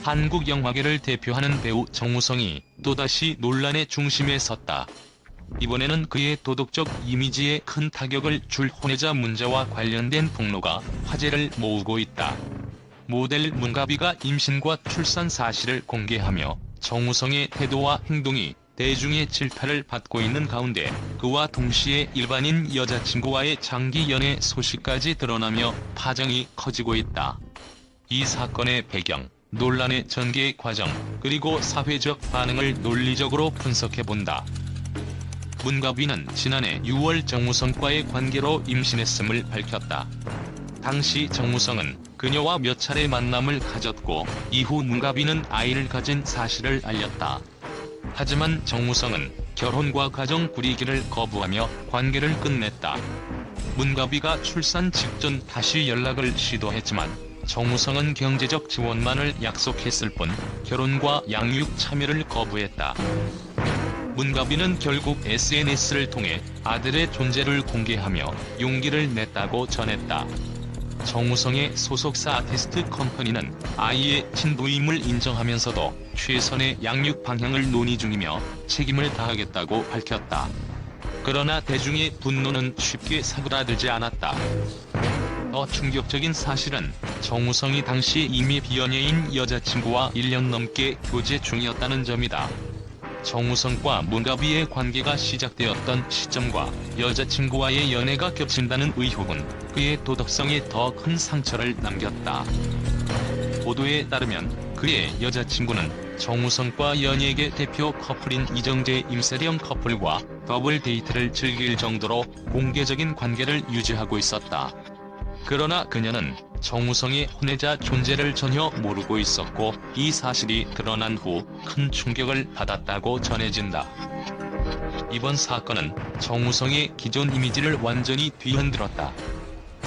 한국 영화계를 대표하는 배우 정우성이 또다시 논란의 중심에 섰다. 이번에는 그의 도덕적 이미지에 큰 타격을 줄 혼외자 문제와 관련된 폭로가 화제를 모으고 있다. 모델 문가비가 임신과 출산 사실을 공개하며 정우성의 태도와 행동이 대중의 질타를 받고 있는 가운데 그와 동시에 일반인 여자친구와의 장기 연애 소식까지 드러나며 파장이 커지고 있다. 이 사건의 배경, 논란의 전개 과정, 그리고 사회적 반응을 논리적으로 분석해본다. 문가비는 지난해 6월 정우성과의 관계로 임신했음을 밝혔다. 당시 정우성은 그녀와 몇 차례 만남을 가졌고 이후 문가비는 아이를 가진 사실을 알렸다. 하지만 정우성은 결혼과 가정 꾸리기를 거부하며 관계를 끝냈다. 문가비가 출산 직전 다시 연락을 시도했지만 정우성은 경제적 지원만을 약속했을 뿐 결혼과 양육 참여를 거부했다. 문가비는 결국 SNS를 통해 아들의 존재를 공개하며 용기를 냈다고 전했다. 정우성의 소속사 아티스트 컴퍼니는 아이의 친부임을 인정하면서도 최선의 양육 방향을 논의 중이며 책임을 다하겠다고 밝혔다. 그러나 대중의 분노는 쉽게 사그라들지 않았다. 더 충격적인 사실은 정우성이 당시 이미 비연예인 여자친구와 1년 넘게 교제 중이었다는 점이다. 정우성과 문가비의 관계가 시작되었던 시점과 여자친구와의 연애가 겹친다는 의혹은 그의 도덕성에 더 큰 상처를 남겼다. 보도에 따르면 그의 여자친구는 정우성과 연예계 대표 커플인 이정재 임세령 커플과 더블 데이트를 즐길 정도로 공개적인 관계를 유지하고 있었다. 그러나 그녀는 정우성의 혼외자 존재를 전혀 모르고 있었고 이 사실이 드러난 후 큰 충격을 받았다고 전해진다. 이번 사건은 정우성의 기존 이미지를 완전히 뒤흔들었다.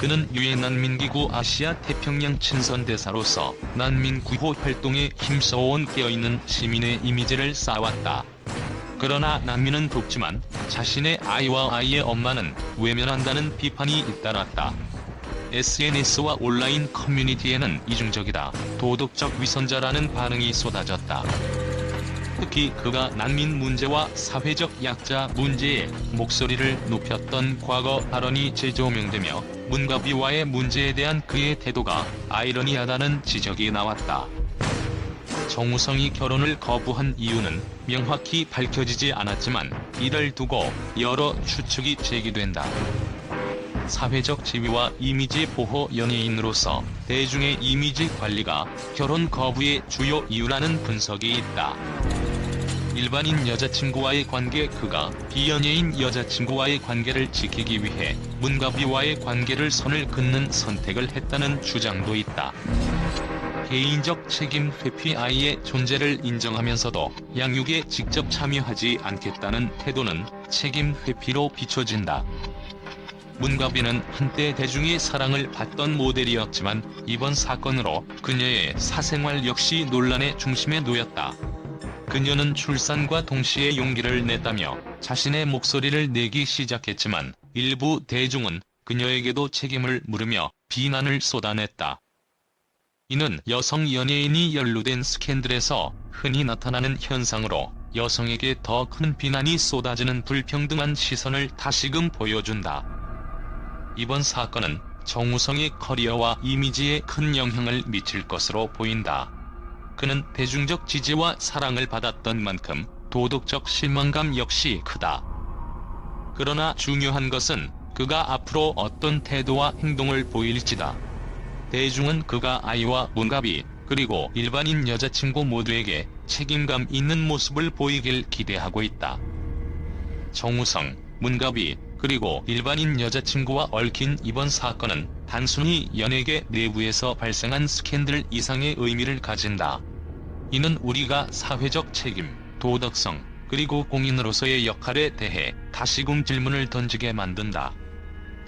그는 유엔 난민기구 아시아 태평양 친선 대사로서 난민 구호 활동에 힘써온 깨어있는 시민의 이미지를 쌓아왔다. 그러나 난민은 돕지만 자신의 아이와 아이의 엄마는 외면한다는 비판이 잇따랐다. SNS와 온라인 커뮤니티에는 이중적이다, 도덕적 위선자라는 반응이 쏟아졌다. 특히 그가 난민 문제와 사회적 약자 문제에 목소리를 높였던 과거 발언이 재조명되며 문가비와의 문제에 대한 그의 태도가 아이러니하다는 지적이 나왔다. 정우성이 결혼을 거부한 이유는 명확히 밝혀지지 않았지만 이를 두고 여러 추측이 제기된다. 사회적 지위와 이미지 보호 연예인으로서 대중의 이미지 관리가 결혼 거부의 주요 이유라는 분석이 있다. 일반인 여자친구와의 관계 그가 비연예인 여자친구와의 관계를 지키기 위해 문가비와의 관계를 선을 긋는 선택을 했다는 주장도 있다. 개인적 책임 회피 아이의 존재를 인정하면서도 양육에 직접 참여하지 않겠다는 태도는 책임 회피로 비춰진다. 문가비는 한때 대중의 사랑을 받던 모델이었지만 이번 사건으로 그녀의 사생활 역시 논란의 중심에 놓였다. 그녀는 출산과 동시에 용기를 냈다며 자신의 목소리를 내기 시작했지만 일부 대중은 그녀에게도 책임을 물으며 비난을 쏟아냈다. 이는 여성 연예인이 연루된 스캔들에서 흔히 나타나는 현상으로 여성에게 더 큰 비난이 쏟아지는 불평등한 시선을 다시금 보여준다. 이번 사건은 정우성의 커리어와 이미지에 큰 영향을 미칠 것으로 보인다. 그는 대중적 지지와 사랑을 받았던 만큼 도덕적 실망감 역시 크다. 그러나 중요한 것은 그가 앞으로 어떤 태도와 행동을 보일지다. 대중은 그가 아이와 문가비 그리고 일반인 여자친구 모두에게 책임감 있는 모습을 보이길 기대하고 있다. 정우성, 문가비, 그리고 일반인 여자친구와 얽힌 이번 사건은 단순히 연예계 내부에서 발생한 스캔들 이상의 의미를 가진다. 이는 우리가 사회적 책임, 도덕성, 그리고 공인으로서의 역할에 대해 다시금 질문을 던지게 만든다.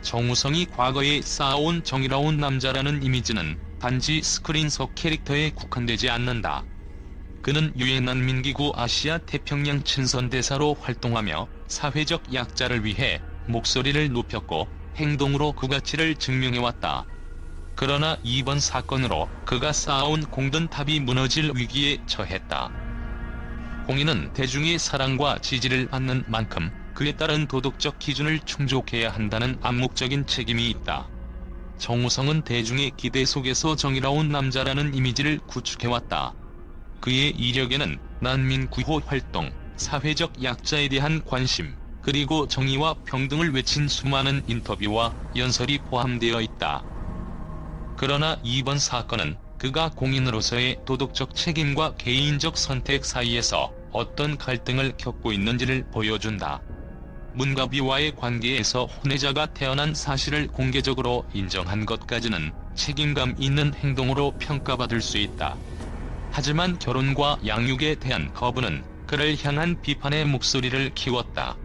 정우성이 과거에 쌓아온 정의로운 남자라는 이미지는 단지 스크린 속 캐릭터에 국한되지 않는다. 그는 유엔 난민기구 아시아 태평양 친선 대사로 활동하며 사회적 약자를 위해 목소리를 높였고 행동으로 그 가치를 증명해왔다. 그러나 이번 사건으로 그가 쌓아온 공든탑이 무너질 위기에 처했다. 공인은 대중의 사랑과 지지를 받는 만큼 그에 따른 도덕적 기준을 충족해야 한다는 암묵적인 책임이 있다. 정우성은 대중의 기대 속에서 정의로운 남자라는 이미지를 구축해왔다. 그의 이력에는 난민 구호 활동, 사회적 약자에 대한 관심, 그리고 정의와 평등을 외친 수많은 인터뷰와 연설이 포함되어 있다. 그러나 이번 사건은 그가 공인으로서의 도덕적 책임과 개인적 선택 사이에서 어떤 갈등을 겪고 있는지를 보여준다. 문가비와의 관계에서 혼외자가 태어난 사실을 공개적으로 인정한 것까지는 책임감 있는 행동으로 평가받을 수 있다. 하지만 결혼과 양육에 대한 거부는 그를 향한 비판의 목소리를 키웠다.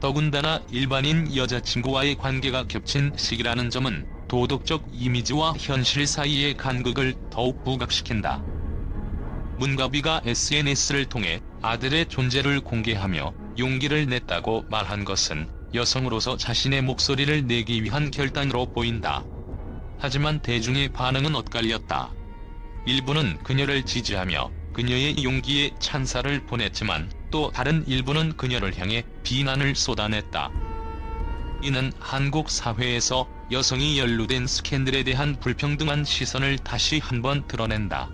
더군다나 일반인 여자친구와의 관계가 겹친 시기라는 점은 도덕적 이미지와 현실 사이의 간극을 더욱 부각시킨다. 문가비가 SNS를 통해 아들의 존재를 공개하며 용기를 냈다고 말한 것은 여성으로서 자신의 목소리를 내기 위한 결단으로 보인다. 하지만 대중의 반응은 엇갈렸다. 일부는 그녀를 지지하며 그녀의 용기에 찬사를 보냈지만 또 다른 일부는 그녀를 향해 비난을 쏟아냈다. 이는 한국 사회에서 여성이 연루된 스캔들에 대한 불평등한 시선을 다시 한번 드러낸다.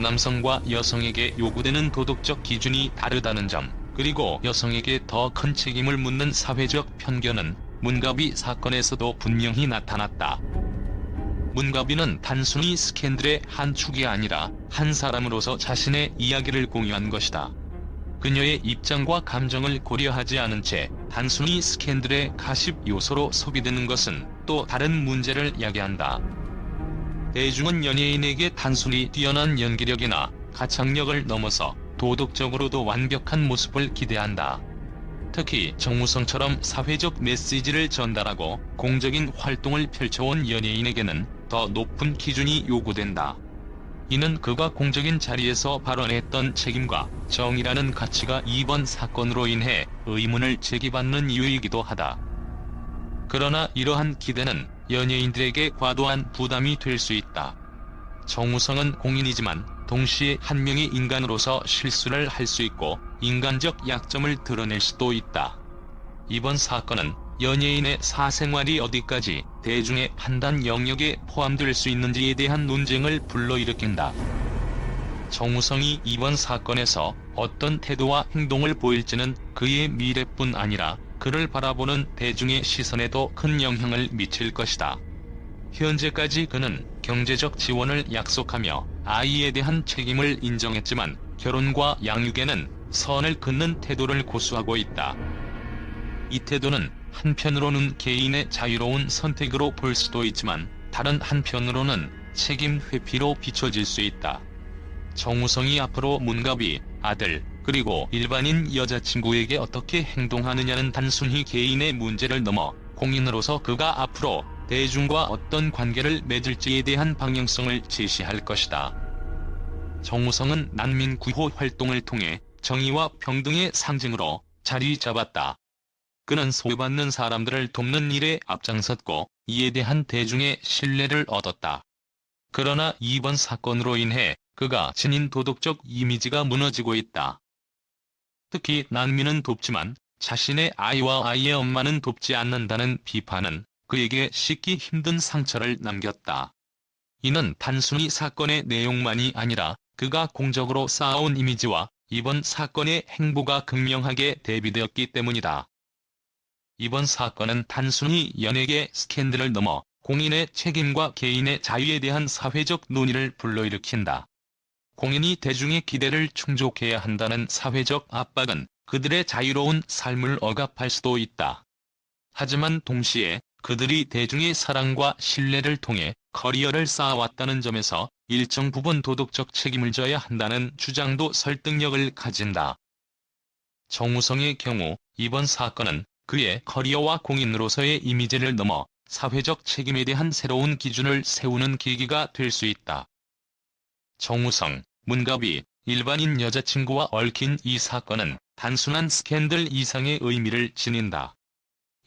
남성과 여성에게 요구되는 도덕적 기준이 다르다는 점, 그리고 여성에게 더 큰 책임을 묻는 사회적 편견은 문가비 사건에서도 분명히 나타났다. 문가비는 단순히 스캔들의 한 축이 아니라 한 사람으로서 자신의 이야기를 공유한 것이다. 그녀의 입장과 감정을 고려하지 않은 채 단순히 스캔들의 가십 요소로 소비되는 것은 또 다른 문제를 야기한다. 대중은 연예인에게 단순히 뛰어난 연기력이나 가창력을 넘어서 도덕적으로도 완벽한 모습을 기대한다. 특히 정우성처럼 사회적 메시지를 전달하고 공적인 활동을 펼쳐온 연예인에게는 더 높은 기준이 요구된다. 이는 그가 공적인 자리에서 발언했던 책임과 정의라는 가치가 이번 사건으로 인해 의문을 제기받는 이유이기도 하다. 그러나 이러한 기대는 연예인들에게 과도한 부담이 될 수 있다. 정우성은 공인이지만 동시에 한 명의 인간으로서 실수를 할 수 있고 인간적 약점을 드러낼 수도 있다. 이번 사건은 연예인의 사생활이 어디까지 대중의 판단 영역에 포함될 수 있는지에 대한 논쟁을 불러일으킨다. 정우성이 이번 사건에서 어떤 태도와 행동을 보일지는 그의 미래뿐 아니라 그를 바라보는 대중의 시선에도 큰 영향을 미칠 것이다. 현재까지 그는 경제적 지원을 약속하며 아이에 대한 책임을 인정했지만 결혼과 양육에는 선을 긋는 태도를 고수하고 있다. 이 태도는 한편으로는 개인의 자유로운 선택으로 볼 수도 있지만 다른 한편으로는 책임 회피로 비춰질 수 있다. 정우성이 앞으로 문갑이 아들 그리고 일반인 여자친구에게 어떻게 행동하느냐는 단순히 개인의 문제를 넘어 공인으로서 그가 앞으로 대중과 어떤 관계를 맺을지에 대한 방향성을 제시할 것이다. 정우성은 난민 구호 활동을 통해 정의와 평등의 상징으로 자리 잡았다. 그는 소외받는 사람들을 돕는 일에 앞장섰고 이에 대한 대중의 신뢰를 얻었다. 그러나 이번 사건으로 인해 그가 지닌 도덕적 이미지가 무너지고 있다. 특히 난민은 돕지만 자신의 아이와 아이의 엄마는 돕지 않는다는 비판은 그에게 씻기 힘든 상처를 남겼다. 이는 단순히 사건의 내용만이 아니라 그가 공적으로 쌓아온 이미지와 이번 사건의 행보가 극명하게 대비되었기 때문이다. 이번 사건은 단순히 연예계 스캔들을 넘어 공인의 책임과 개인의 자유에 대한 사회적 논의를 불러일으킨다. 공인이 대중의 기대를 충족해야 한다는 사회적 압박은 그들의 자유로운 삶을 억압할 수도 있다. 하지만 동시에 그들이 대중의 사랑과 신뢰를 통해 커리어를 쌓아왔다는 점에서 일정 부분 도덕적 책임을 져야 한다는 주장도 설득력을 가진다. 정우성의 경우 이번 사건은 그의 커리어와 공인으로서의 이미지를 넘어 사회적 책임에 대한 새로운 기준을 세우는 계기가 될 수 있다. 정우성, 문갑이, 일반인 여자친구와 얽힌 이 사건은 단순한 스캔들 이상의 의미를 지닌다.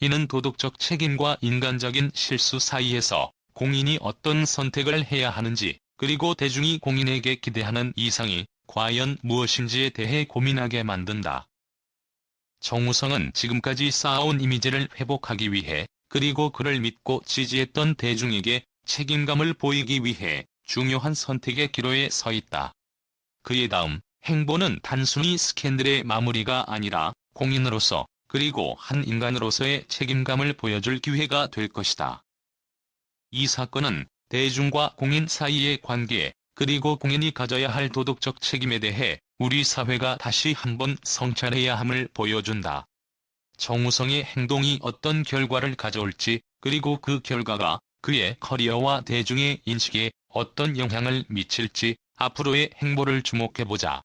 이는 도덕적 책임과 인간적인 실수 사이에서 공인이 어떤 선택을 해야 하는지, 그리고 대중이 공인에게 기대하는 이상이 과연 무엇인지에 대해 고민하게 만든다. 정우성은 지금까지 쌓아온 이미지를 회복하기 위해 그리고 그를 믿고 지지했던 대중에게 책임감을 보이기 위해 중요한 선택의 기로에 서 있다. 그의 다음 행보는 단순히 스캔들의 마무리가 아니라 공인으로서 그리고 한 인간으로서의 책임감을 보여줄 기회가 될 것이다. 이 사건은 대중과 공인 사이의 관계, 그리고 공인이 가져야 할 도덕적 책임에 대해 우리 사회가 다시 한번 성찰해야 함을 보여준다. 정우성의 행동이 어떤 결과를 가져올지, 그리고 그 결과가 그의 커리어와 대중의 인식에 어떤 영향을 미칠지 앞으로의 행보를 주목해보자.